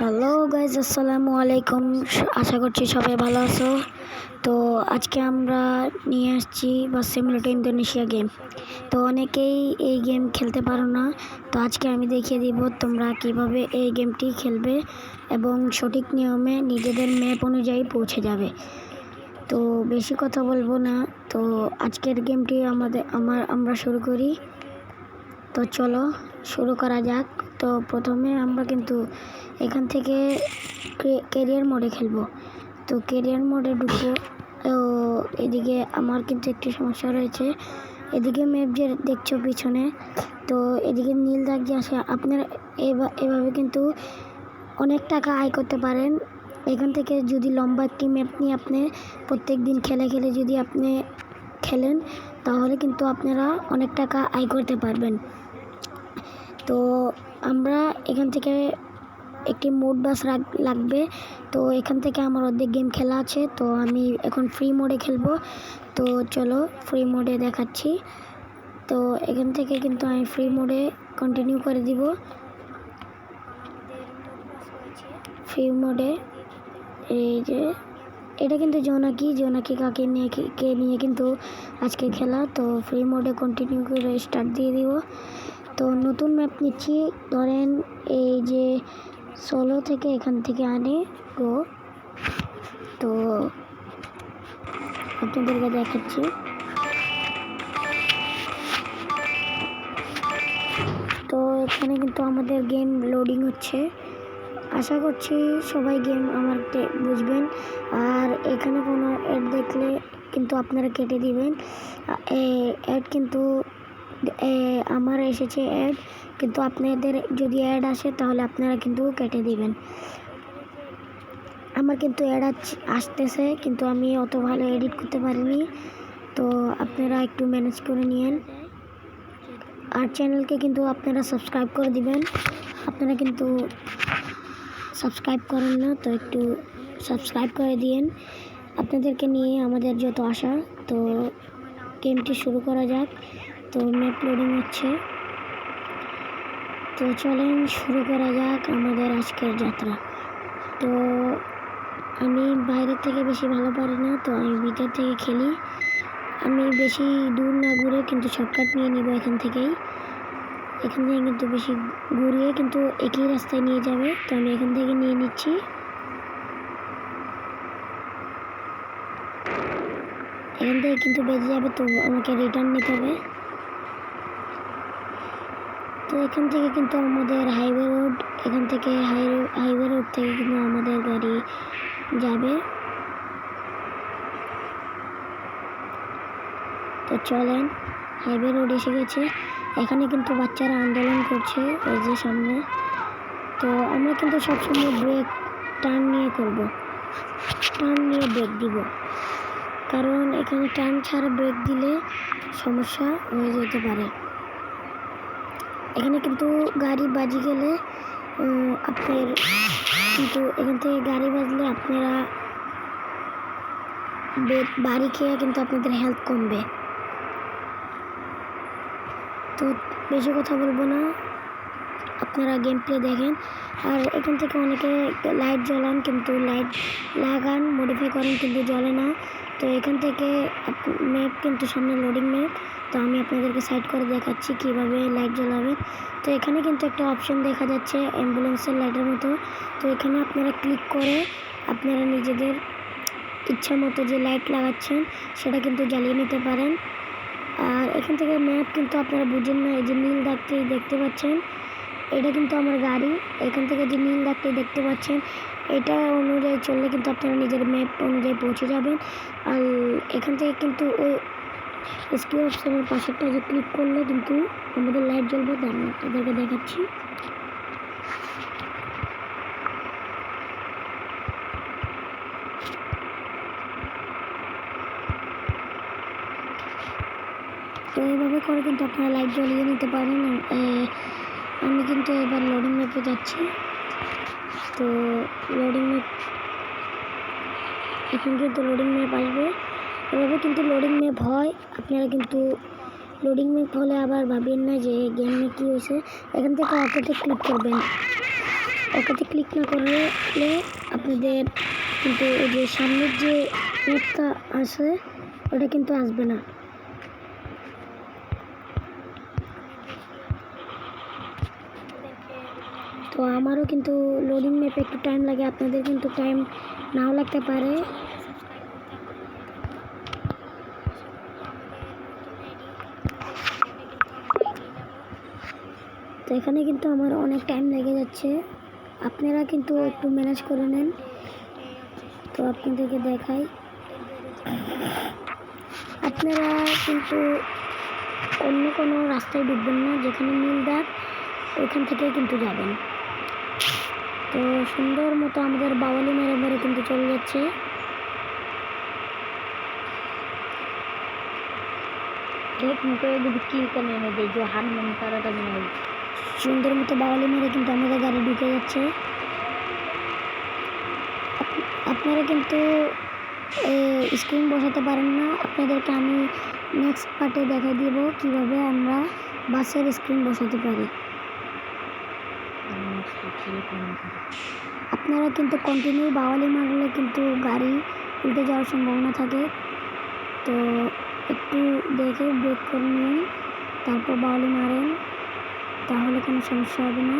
Hello guys আসসালামু আলাইকুম। আশা করছি সবাই ভালো আছো। তো আজকে আমরা নিয়ে আসছি বা সিমুলেটর ইন্দোনেশিয়া গেম তো অনেকেই এই গেম খেলতে পারো না। তো আজকে আমি দেখিয়ে দিব তোমরা কীভাবে এই গেমটি খেলবে এবং সঠিক নিয়মে নিজেদের ম্যাপ অনুযায়ী পৌঁছে যাবে। তো বেশি কথা বলব না। তো আজকের গেমটি আমাদের আমার আমরা শুরু করি। তো চলো, শুরু করা যাক। তো প্রথমে আমরা কিন্তু এখান থেকে কেরিয়ার মোডে খেলব। তো কেরিয়ার মোডে ঢুকবো। তো এদিকে আমার কিন্তু একটি সমস্যা রয়েছে। এদিকে ম্যাপ যে দেখছ পিছনে, তো এদিকে নীল দাগ যে আসে আপনারা এভাবে কিন্তু অনেক টাকা আয় করতে পারেন। এখান থেকে যদি লম্বা একটি ম্যাপ নিয়ে আপনি প্রত্যেক দিন খেলে খেলে যদি আপনি খেলেন, তাহলে কিন্তু আপনারা অনেক টাকা আয় করতে পারবেন। তো আমরা এখান থেকে একটি মোড বাস লাগবে। তো এখান থেকে আমার অর্ধেক গেম খেলা আছে। তো আমি এখন ফ্রি মোডে খেলব। তো চলো ফ্রি মোডে দেখাচ্ছি। তো এখান থেকে কিন্তু আমি ফ্রি মোডে কন্টিনিউ করে দিব। ফ্রি মোডে এই যে, এটা কিন্তু জোনাকি। জোনাকি কাকে নিয়ে কে নিয়ে কিন্তু আজকে খেলা। তো ফ্রি মোডে কন্টিনিউ করে স্টার্ট দিয়ে দিব। তো নতুন ম্যাপ নিচ্ছি। ধরেন এই যে ষোলো থেকে এখান থেকে আনে গো তো আপনাদেরকে দেখাচ্ছি। তো এখানে কিন্তু আমাদের গেম লোডিং হচ্ছে। আশা করছি সবাই গেম আমার বুঝবেন। আর এখানে কোনো অ্যাড দেখলে কিন্তু আপনারা কেটে দিবেন। অ্যাড কিন্তু আমার এসেছে অ্যাড কিন্তু আপনাদের যদি অ্যাড আসে, তাহলে আপনারা কিন্তু কেটে দিবেন। আমার কিন্তু অ্যাড আসতেছে, কিন্তু আমি অত ভালো এডিট করতে পারিনি। তো আপনারা একটু ম্যানেজ করে নিয়েন। আর চ্যানেলকে কিন্তু আপনারা সাবস্ক্রাইব করে দিবেন। আপনারা কিন্তু সাবস্ক্রাইব করেন না, তো একটু সাবস্ক্রাইব করে দিয়েন। আপনাদেরকে নিয়ে আমাদের যত আশা, তো গেমটি শুরু করা যাক। তো ম্যাপ লোডিং হচ্ছে। তো চলেন শুরু করা যাক আমাদের আজকের যাত্রা। তো আমি বাইরের থেকে বেশি ভালো পারি না, তো আমি ভিতর থেকে খেলি। আমি বেশি দূর না ঘুরে কিন্তু শর্টকাট নিয়ে নিব এখান থেকেই। এখান থেকে কিন্তু বেশি ঘুরিয়ে কিন্তু একই রাস্তায় নিয়ে যাবে। তো আমি এখান থেকে নিয়ে নিচ্ছি। এখান থেকে কিন্তু বেঁচে যাবে, তো আমাকে রিটার্ন নিতে হবে। তো এখান থেকে কিন্তু আমাদের হাইওয়ে রোড এখান থেকে হাইওয়ে রোড থেকে কিন্তু আমাদের গাড়ি যাবে। তো চলেন হাইওয়ে রোড এসে গেছে। এখানে কিন্তু বাচ্চারা আন্দোলন করছে ওই যে সামনে। তো আমরা কিন্তু সবসময় ব্রেক টার্ন নিয়ে করব। টার্ন নিয়ে ব্রেক দিব। কারণ এখানে টার্ন ছাড়া ব্রেক দিলে সমস্যা হয়ে যেতে পারে। এখানে কিন্তু গাড়ি বাজি গেলে আপনার কিন্তু এখান থেকে গাড়ি বাজলে আপনারা বাড়ি খেয়ে কিন্তু আপনাদের হেলথ কমবে তো বেশি কথা বলব না আপনারা গেম প্লে দেখেন আর এখান থেকে অনেকে লাইট জ্বলান কিন্তু লাইট লাগান মডিফাই করেন কিন্তু জ্বলে না তো এখান থেকে ম্যাপ কিন্তু সামনে লোডিং ম্যাপ তো আমি আপনাদেরকে সাইড করে দেখাচ্ছি কীভাবে লাইট জ্বালাবে তো এখানে কিন্তু একটা অপশন দেখা যাচ্ছে অ্যাম্বুলেন্সের লাইটের মতো। তো এখানে আপনারা ক্লিক করে আপনারা নিজেদের ইচ্ছা মতো যে লাইট লাগাচ্ছেন, সেটা কিন্তু জ্বালিয়ে নিতে পারেন। আর এখান থেকে ম্যাপ কিন্তু আপনারা বুঝেন না, এই যে নীল দাগটি দেখতে পাচ্ছেন, এটা কিন্তু আমার গাড়ি। এখান থেকে যে নীল দাগটি দেখতে পাচ্ছেন, এটা অনুযায়ী চললে কিন্তু আপনারা নিজের ম্যাপ অনুযায়ী পৌঁছে যাবেন। আর এখান থেকে কিন্তু ওই রেস্কিউ অপশানের পাশেরটা যে ক্লিক করলে কিন্তু আমাদের লাইট জ্বলবে দাঁড়ান তাদেরকে দেখাচ্ছি। তো এইভাবে করে কিন্তু আপনারা লাইট জ্বলিয়ে নিতে পারেন আমি কিন্তু এবার লোডিং ম্যাপে যাচ্ছি। তো লোডিং ম্যাপ এখন কিন্তু লোডিং ম্যাপ আসবে। এভাবে কিন্তু লোডিং ম্যাপ হয়। আপনারা কিন্তু লোডিং ম্যাপ হলে আবার ভাবেন না যে গেমে কী হয়েছে। এখান থেকে অটোতে ক্লিক করবেন। ওটাতে ক্লিক না করলে আপনাদের কিন্তু ওই যে সামনের যে রুটটা আছে, ওটা কিন্তু আসবে না। তো আমারও কিন্তু লোডিং ম্যাপে একটু টাইম লাগে। আপনাদের কিন্তু টাইম নাও লাগতে পারে। তো এখানে কিন্তু আমার অনেক টাইম লেগে যাচ্ছে আপনারা কিন্তু একটু ম্যানেজ করে নেন তো আপনাদেরকে দেখাই আপনারা কিন্তু অন্য কোনো রাস্তায় ঢুকবেন না যেখানে নীল দাগ ওইখান থেকে কিন্তু যাবেন তো সুন্দর মতো আমাদের বাওয়ালি মেরে মেরে কিন্তু চলে যাচ্ছে देख मुझको एक बिक्की करने में दे जो हाथ में निकाला था मैंने সুন্দর মতো বাওয়ালি মেরে কিন্তু আমাদের গাড়ি ঢুকে যাচ্ছে। আপনারা কিন্তু স্ক্রিন বসাতে পারেন না। আপনাদেরকে আমি নেক্সট পার্টে দেখাই দিব কীভাবে আমরা বাসের স্ক্রিন বসাতে পারি। আপনারা কিন্তু কন্টিনিউ বাওয়ালি মারলে কিন্তু গাড়ি উল্টে যাওয়ার সম্ভাবনা থাকে। তো একটু দেখে ব্রেক করে নিন, তারপর বাওয়ালি মারেন। তাহলে কোনো সমস্যা হবে না।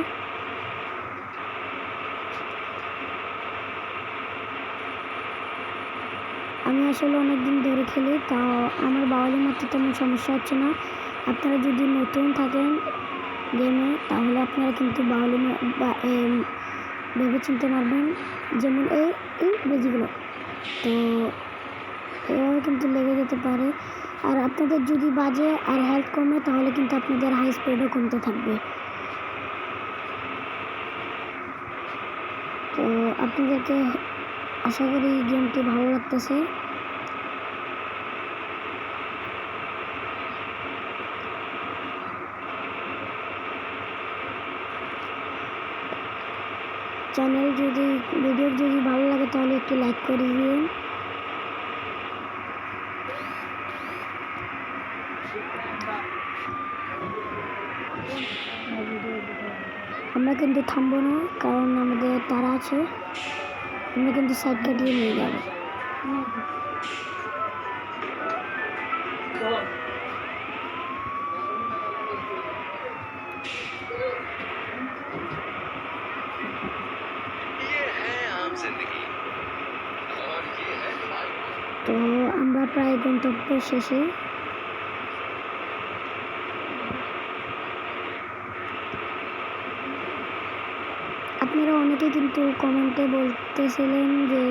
আমি আসলে অনেক দিন ধরে খেলি, তাও আমার বাওয়ালি মারতে তেমন সমস্যা হচ্ছে না। আপনারা যদি নতুন থাকেন গেমে তাহলে আপনারা কিন্তু বাউলি ভেবে চিনতে পারবেন যেমন এই এই বেজিগুলো। তো, এভাবে কিন্তু লেগে যেতে পারে। আর আপনাদের যদি বাজে আর হেলথ কমে, তাহলে কিন্তু আপনাদের হাই স্পিডও কমতে থাকবে। তো আপনাদেরকে আশা করি গেমটি ভালো লাগতেছে। চ্যানেল যদি ভিডিও যদি ভালো লাগে, তাহলে একটু লাইক করে দিন আমরা কিন্তু থামব না, কারণ আমাদের তারা আছে। আমরা কিন্তু সাইড কাটিয়ে নিয়ে যাব। তো আমরা প্রায় গন্তব্য শেষে আপনারা অনেকে কিন্তু কমেন্টে বলতেছিলেন যে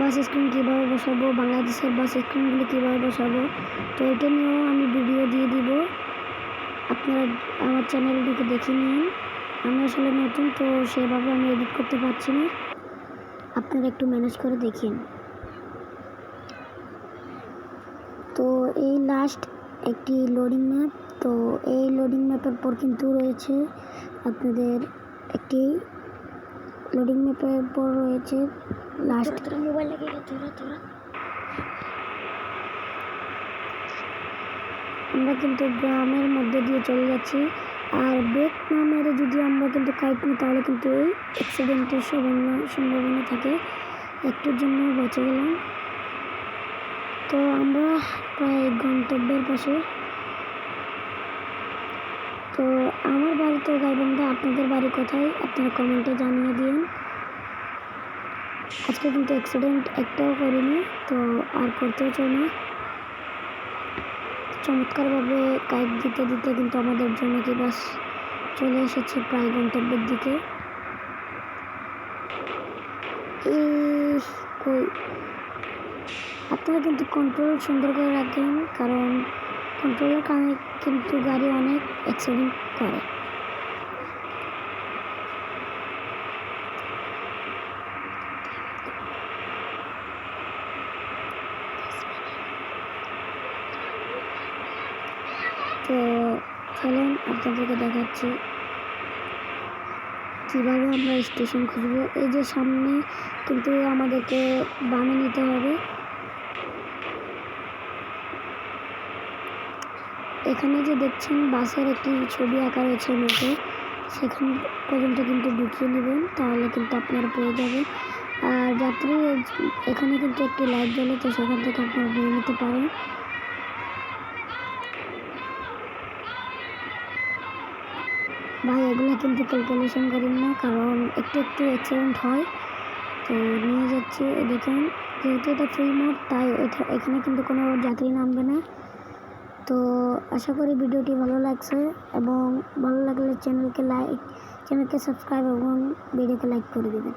বাস স্ক্রিন কীভাবে বসাবো, বাংলাদেশের বাস স্ক্রিনগুলি কীভাবে বসাবো। তো এটা নিয়েও আমি ভিডিও দিয়ে দিব। আপনারা আমার চ্যানেলটিকে দেখে নিন। আমি আসলে নতুন, তো সেভাবে আমি এডিট করতে পারছি না। আপনারা একটু ম্যানেজ করে দেখিন। তো এই লাস্ট একটি লোডিং ম্যাপ তো এই লোডিং ম্যাপের পর কিন্তু রয়েছে আপনাদের একটি লোডিং ম্যাপের পর রয়েছে লাস্ট মোবাইল লাগিয়ে তোরা তোরা আমরা কিন্তু গ্রামের মধ্যে দিয়ে চলে যাচ্ছি। আর ব্রেক না মেরে যদি আমরা কিন্তু কাইট নিই তাহলে কিন্তু এই অ্যাক্সিডেন্টের সম্ভাবনা সম্ভাবনা থাকে। একটুর জন্য বেঁচে গেলাম। তো আমরা প্রায় গন্তব্যের পাশে তো আমার বাড়ি তো গাইবান্ধা, আপনাদের বাড়ি কোথায় আপনারা কমেন্টে জানিয়ে দিন আজকে কিন্তু অ্যাক্সিডেন্ট একটাও করিনি, তো আর করতেও চাই না। চমৎকারভাবে কাইট দিতে দিতে কিন্তু আমাদের জন্য কি বাস চলে এসেছে প্রায় গন্তব্যের দিকে। আপনারা কিন্তু কন্ট্রোল সুন্দর করে রাখবেন কারণ কন্ট্রোলের কারণে কিন্তু গাড়ি অনেক অ্যাক্সিডেন্ট করে। তো চলেন আপনাদেরকে দেখাচ্ছি কীভাবে আমরা স্টেশন খুঁজবো। এই যে সামনে কিন্তু আমাদেরকে বামে নিতে হবে। এখানে যে দেখছেন, বাসের একটি ছবি আঁকা রয়েছে মেঝে সেখান পর্যন্ত কিন্তু ঢুকিয়ে নেবেন, তাহলে কিন্তু আপনারা পেয়ে যাবেন। আর যাত্রী এখানে কিন্তু একটি লাইট জ্বলে, তো সেখান থেকে আপনারা নিয়ে নিতে পারেন। ভাই, এগুলো কিন্তু ক্যালকুলেশন করেন না, কারণ একটু একটু অ্যাক্সিডেন্ট হয়। তো নিয়ে যাচ্ছি দেখেন, যেহেতু এটা ফ্রি মোড তাই এখানে কিন্তু কোনো যাত্রী নামবে না। তো আশা করি ভিডিওটি ভালো লাগছে এবং ভালো লাগলে চ্যানেলকে লাইক চ্যানেলকে সাবস্ক্রাইব এবং ভিডিওকে লাইক করে দেবেন।